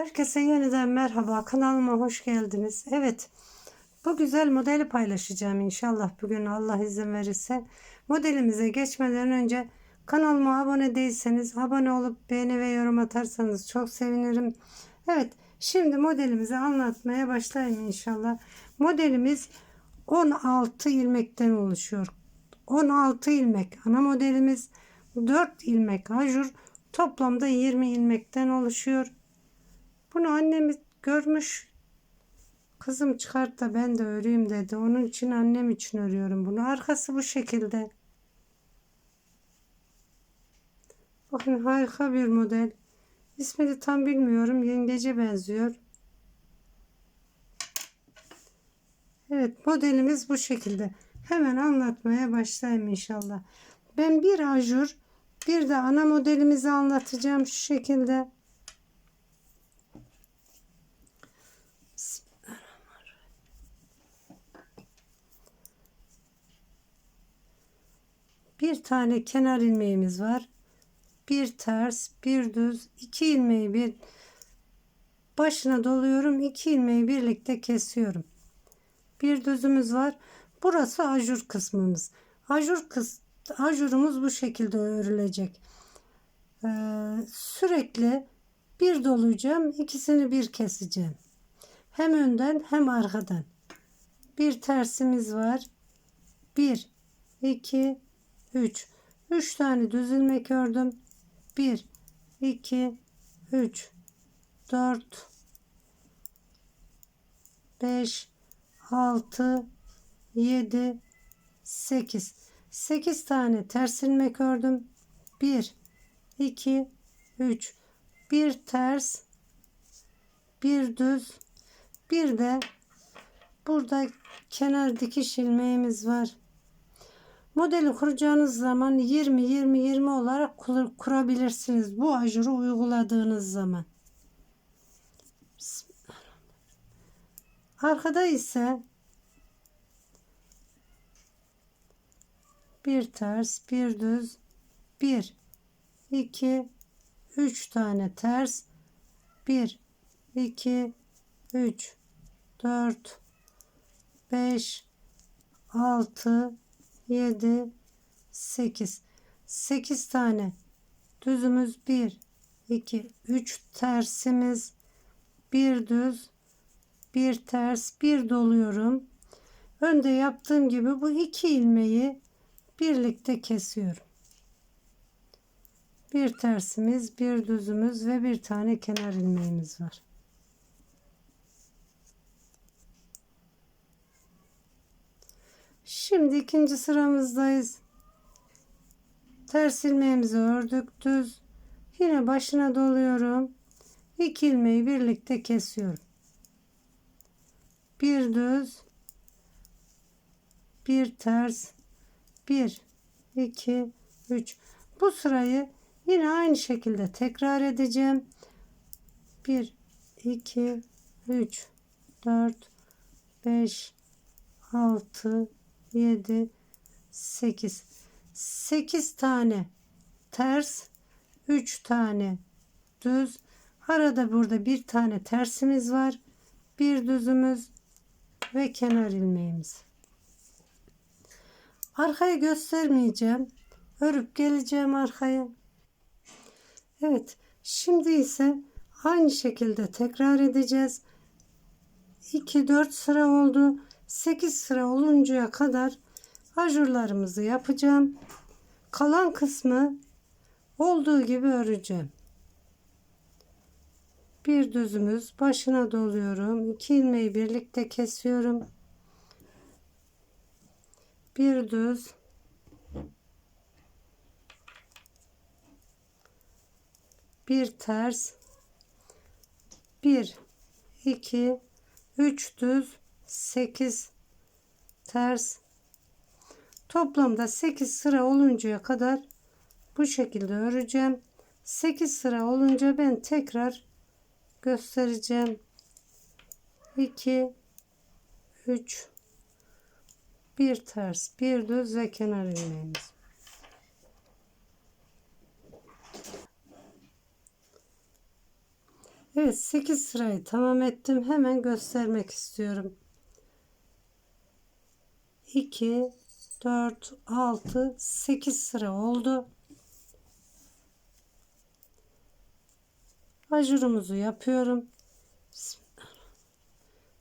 Herkese yeniden merhaba. Kanalıma hoş geldiniz. Evet. Bu güzel modeli paylaşacağım inşallah bugün Allah izin verirse. Modelimize geçmeden önce kanalıma abone değilseniz abone olup beğeni ve yorum atarsanız çok sevinirim. Evet. Şimdi modelimizi anlatmaya başlayayım inşallah. Modelimiz 16 ilmekten oluşuyor. 16 ilmek ana modelimiz 4 ilmek ajur toplamda 20 ilmekten oluşuyor. Bunu annemiz görmüş. Kızım çıkart da ben de öreyim dedi. Onun için annem için örüyorum bunu. Arkası bu şekilde. Bakın harika bir model. İsmini tam bilmiyorum. Yengece benziyor. Evet modelimiz bu şekilde. Hemen anlatmaya başlayayım inşallah. Ben bir ajur bir de ana modelimizi anlatacağım şu şekilde. Bir tane kenar ilmeğimiz var. Bir ters, bir düz, iki ilmeği bir başına doluyorum. iki ilmeği birlikte kesiyorum. Bir düzümüz var. Burası ajur kısmımız. Ajur kıs ajurumuz bu şekilde örülecek. Ee, sürekli bir dolayacağım, ikisini bir keseceğim. Hem önden hem arkadan. Bir tersimiz var. Bir, iki, üç. Üç tane düz ilmek ördüm. Bir, iki, üç, dört, beş, altı, yedi, sekiz. Sekiz tane ters ilmek ördüm. Bir, iki, üç. Bir ters, bir düz, bir de burada kenar dikiş ilmeğimiz var. Modeli kuracağınız zaman 20 20 20 olarak kur, kurabilirsiniz. Bu ajuru uyguladığınız zaman. Arkada ise bir ters, bir düz, bir, iki, üç tane ters, bir, iki, üç, dört, beş, altı, yedi, sekiz. Sekiz tane düzümüz bir, iki, üç tersimiz, bir düz, bir ters, bir doluyorum. Önde yaptığım gibi bu iki ilmeği birlikte kesiyorum. Bir tersimiz, bir düzümüz ve bir tane kenar ilmeğimiz var. Şimdi ikinci sıramızdayız. Ters ilmeğimizi ördük. Düz. Yine başına doluyorum. İki ilmeği birlikte kesiyorum. Bir düz. Bir ters. Bir, iki, üç. Bu sırayı yine aynı şekilde tekrar edeceğim. Bir, iki, üç, dört, beş, altı, 7 8 8 tane ters 3 tane düz. Arada burada bir tane tersimiz var. Bir düzümüz ve kenar ilmeğimiz. Arkayı göstermeyeceğim. Örüp geleceğim arkaya. Evet şimdi ise aynı şekilde tekrar edeceğiz. 2 4 sıra oldu 8 sıra oluncaya kadar ajurlarımızı yapacağım. Kalan kısmı olduğu gibi öreceğim. Bir düzümüz başına doluyorum. 2 ilmeği birlikte kesiyorum. Bir düz bir ters bir iki üç düz 8 ters. Toplamda 8 sıra oluncaya kadar bu şekilde öreceğim. 8 sıra olunca ben tekrar göstereceğim. 2 3 bir ters bir düz ve kenar ilmeğimiz. Evet 8 sırayı tamam ettim. Hemen göstermek istiyorum. 2 4 6 8 sıra oldu. Ajurumuzu yapıyorum.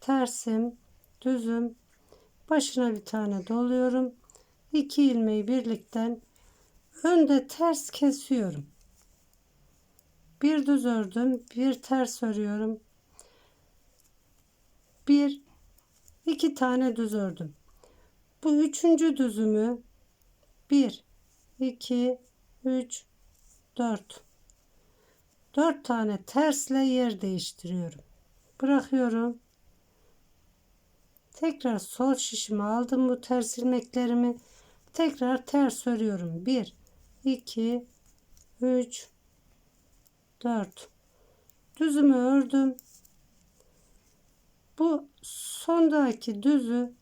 Tersim, düzüm, başına bir tane doluyorum. 2 ilmeği birlikten önde ters kesiyorum. Bir düz ördüm, bir ters örüyorum. Bir, iki tane düz ördüm. Bu üçüncü düzümü bir, iki, üç, dört. Dört tane tersle yer değiştiriyorum. Bırakıyorum. Tekrar sol şişimi aldım bu ters ilmeklerimi. Tekrar ters örüyorum. Bir, iki, üç, 4 düzümü ördüm bu sondaki düzü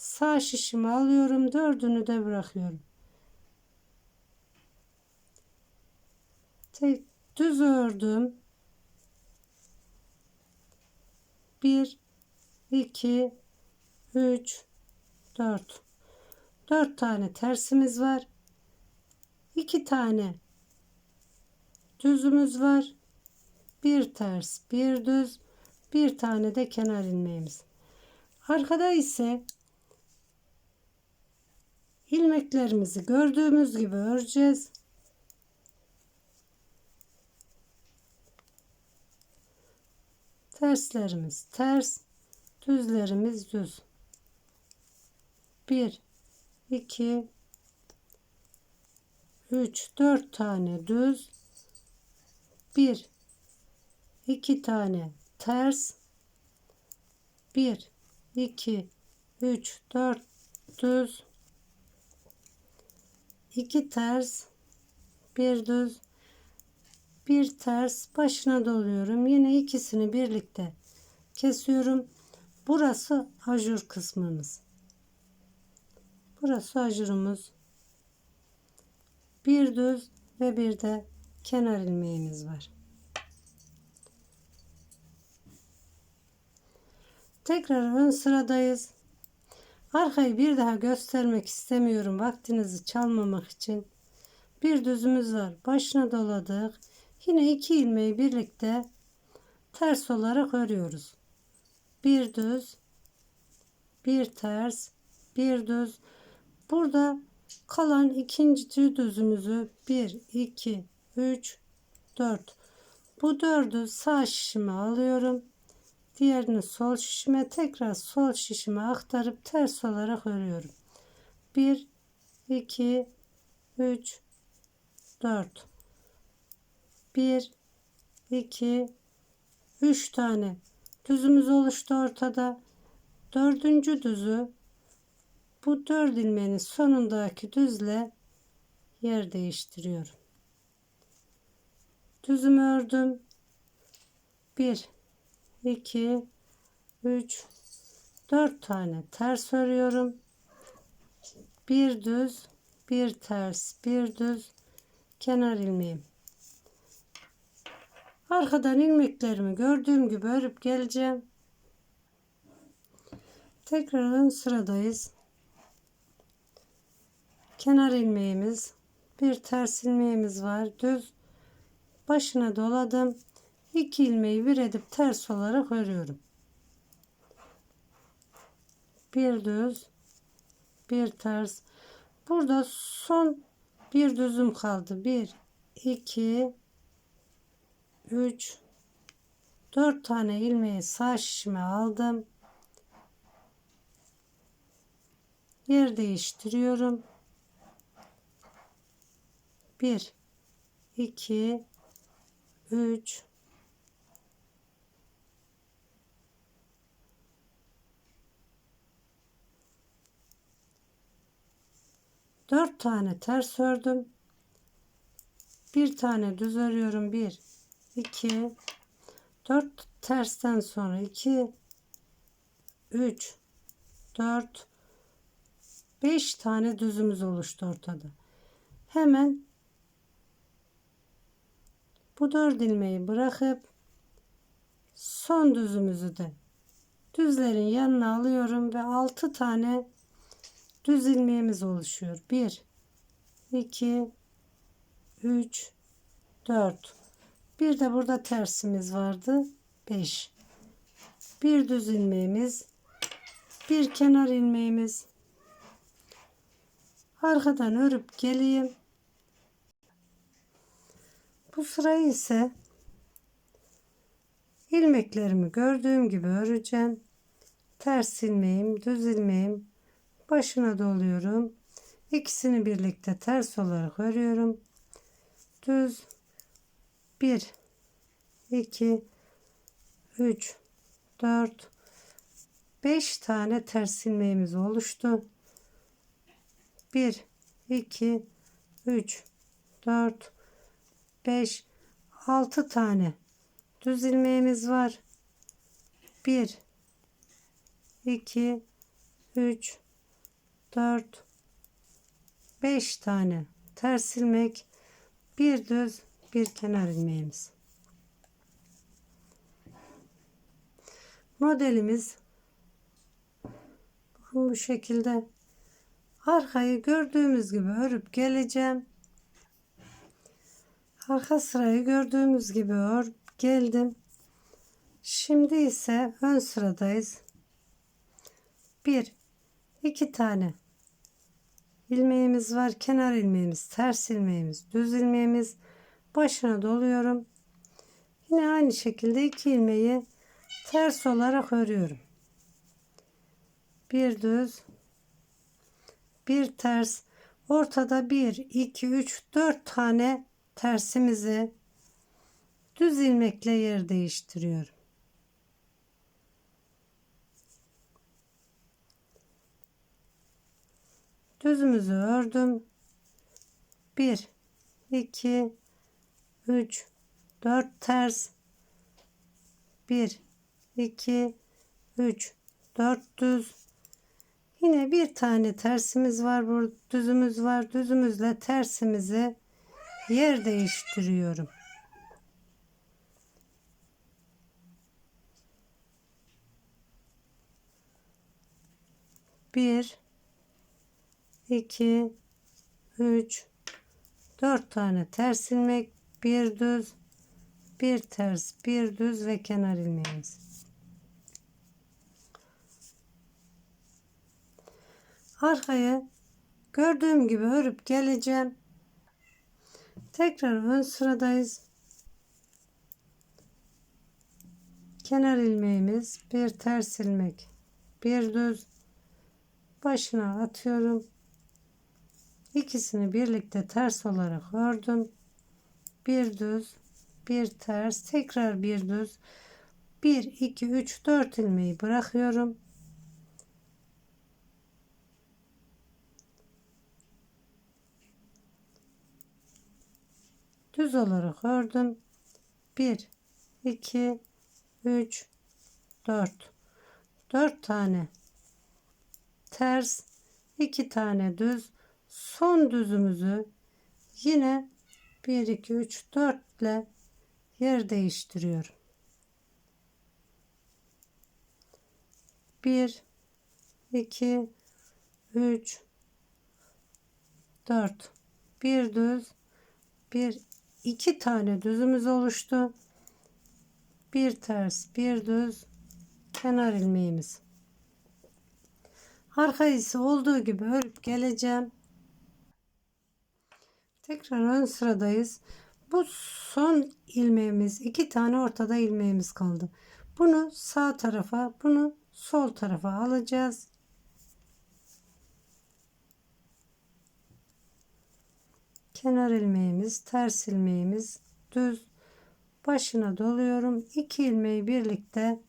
sağ şişimi alıyorum dördünü de bırakıyorum. Tek düz ördüm. 1 2 3 4 4 tane tersimiz var. 2 tane düzümüz var. Bir ters, bir düz, bir tane de kenar ilmeğimiz. Arkada ise ilmeklerimizi gördüğümüz gibi öreceğiz. Terslerimiz ters, düzlerimiz düz. 1 2 3 4 tane düz bir iki tane ters bir iki üç dört düz iki ters bir düz bir ters başına doluyorum yine ikisini birlikte kesiyorum burası ajur kısmımız burası ajurumuz bir düz ve bir de kenar ilmeğimiz var. Tekrar ön sıradayız. Arkayı bir daha göstermek istemiyorum vaktinizi çalmamak için. Bir düzümüz var. Başına doladık. Yine iki ilmeği birlikte ters olarak örüyoruz. Bir düz, bir ters, bir düz. Burada kalan ikinci düzümüzü 1 2 3, 4. Bu dördü sağ şişime alıyorum. Diğerini sol şişime tekrar sol şişime aktarıp ters olarak örüyorum. 1, 2, 3, 4. 1, 2, 3 tane düzümüz oluştu ortada. Dördüncü düzü bu dört ilmeğin sonundaki düzle yer değiştiriyorum düzümü ördüm 1 2 3 4 tane ters örüyorum. Bir düz bir ters bir düz. Kenar ilmeğim. Arkadan ilmeklerimi gördüğüm gibi örüp geleceğim. Tekrar ön sıradayız. Kenar ilmeğimiz bir ters ilmeğimiz var. Düz. Başına doladım. 2 ilmeği bir edip ters olarak örüyorum. Bir düz, bir ters. Burada son bir düzüm kaldı. 1 2 3 4 tane ilmeği sağ şişime aldım. Yer değiştiriyorum. 1 2 3 4 tane ters ördüm. Bir tane düz örüyorum. 1 2 4 tersten sonra 2 3 4 5 tane düzümüz oluştu ortada. Hemen bu dört ilmeği bırakıp son düzümüzü de düzlerin yanına alıyorum ve 6 tane düz ilmeğimiz oluşuyor. 1 2 3 4 bir de burada tersimiz vardı. 5 bir düz ilmeğimiz bir kenar ilmeğimiz arkadan örüp geleyim. Bu sırayı ise ilmeklerimi gördüğüm gibi öreceğim. Ters ilmeğim düz ilmeğim başına doluyorum. İkisini birlikte ters olarak örüyorum. Düz. 1 2 3 4 5 tane ters ilmeğimiz oluştu. 1 2 3 4 5 6 tane düz ilmeğimiz var. 1 2 3 4 5 tane ters ilmek bir düz bir kenar ilmeğimiz. Modelimiz bu şekilde. Arkayı gördüğümüz gibi örüp geleceğim. Arka sırayı gördüğümüz gibi örüp geldim. Şimdi ise ön sıradayız. Bir iki tane ilmeğimiz var kenar ilmeğimiz ters ilmeğimiz düz ilmeğimiz. Başına doluyorum. Yine aynı şekilde iki ilmeği ters olarak örüyorum. Bir düz bir ters. Ortada 1 2 3 4 tane tersimizi düz ilmekle yer değiştiriyorum düzümüzü ördüm. 1 2 3 4 ters. 1 2 3 4 düz. Yine bir tane tersimiz var burada düzümüz var. Düzümüzle tersimizi yer değiştiriyorum. Bir 2 3 4 tane ters ilmek bir düz bir ters bir düz ve kenar ilmeğimiz. Arkayı gördüğüm gibi örüp geleceğim. Tekrar ön sıradayız. Kenar ilmeğimiz bir ters ilmek bir düz. Başına atıyorum ikisini birlikte ters olarak ördüm. Bir düz bir ters tekrar bir düz. 1 2 3 4 ilmeği bırakıyorum. Düz olarak ördüm. 1 2 3 4 4 tane ters 2 tane düz son düzümüzü yine 1 2 3 4 ile yer değiştiriyorum. 1 2 3 4 bir düz bir iki tane düzümüz oluştu. Bir ters, bir düz kenar ilmeğimiz. Arka ise olduğu gibi örüp geleceğim. Tekrar ön sıradayız. Bu son ilmeğimiz iki tane ortada ilmeğimiz kaldı. Bunu sağ tarafa bunu sol tarafa alacağız. Kenar ilmeğimiz ters ilmeğimiz düz başına doluyorum. İki ilmeği birlikte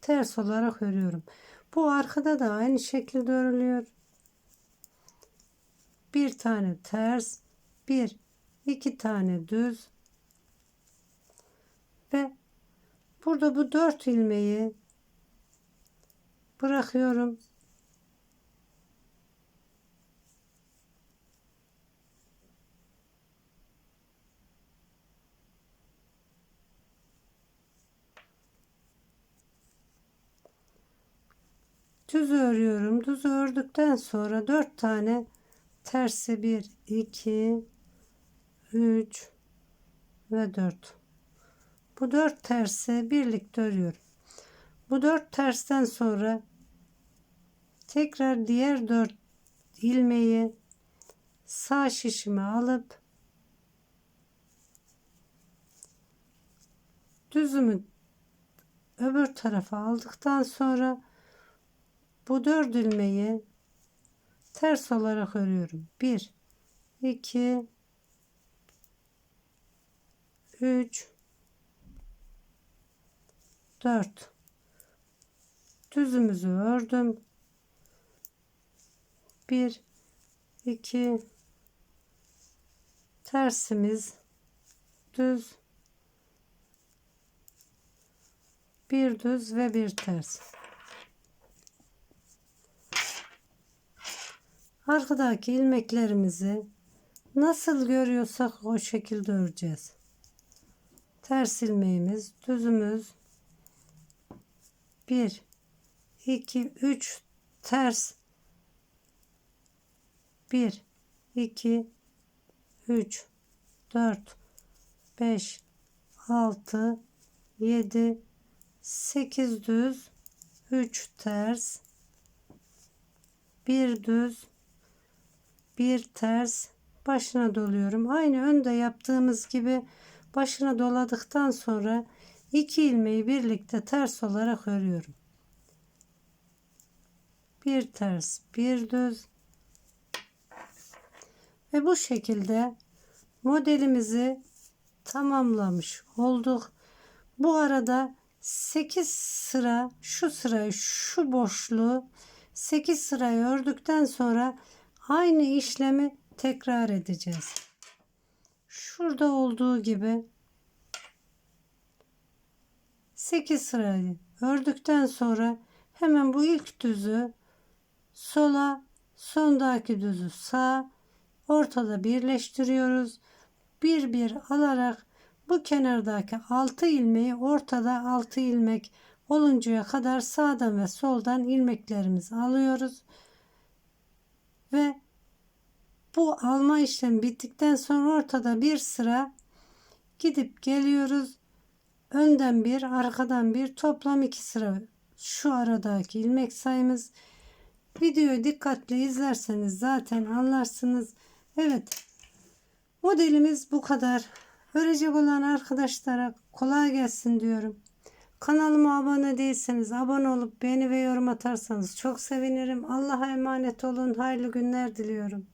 ters olarak örüyorum. Bu arkada da aynı şekilde örülüyor. Bir tane ters bir iki tane düz ve burada bu dört ilmeği bırakıyorum düz örüyorum. Düz ördükten sonra 4 tane tersi 1 2 3 ve 4. Bu 4 tersi birlikte örüyorum. Bu 4 tersten sonra tekrar diğer 4 ilmeği sağ şişime alıp düzümü öbür tarafa aldıktan sonra bu dört ilmeği ters olarak örüyorum. 1 2 3 4 düzümüzü ördüm. 1 2 tersimiz düz bir düz ve bir ters. Arkadaki ilmeklerimizi nasıl görüyorsak o şekilde öreceğiz. Ters ilmeğimiz, düzümüz 1 2 3 ters. 1 2 3 4 5 6 7 8 düz 3 ters. 1 düz 1 ters. Başına doluyorum. Aynı önde yaptığımız gibi başına doladıktan sonra iki ilmeği birlikte ters olarak örüyorum. Bir ters, bir düz ve bu şekilde modelimizi tamamlamış olduk. Bu arada 8 sıra şu sırayı şu boşluğu 8 sırayı ördükten sonra aynı işlemi tekrar edeceğiz. Şurada olduğu gibi 8 sırayı ördükten sonra hemen bu ilk düzü sola sondaki düzü sağ ortada birleştiriyoruz. Bir bir alarak bu kenardaki 6 ilmeği ortada 6 ilmek oluncaya kadar sağdan ve soldan ilmeklerimizi alıyoruz. Ve bu alma işlemi bittikten sonra ortada bir sıra gidip geliyoruz. Önden bir, arkadan bir, toplam iki sıra. Şu aradaki ilmek sayımız. Videoyu dikkatli izlerseniz zaten anlarsınız. Evet. Modelimiz bu kadar. Örecek olan arkadaşlara kolay gelsin diyorum. Kanalıma abone değilseniz abone olup beğeni ve yorum atarsanız çok sevinirim. Allah'a emanet olun. Hayırlı günler diliyorum.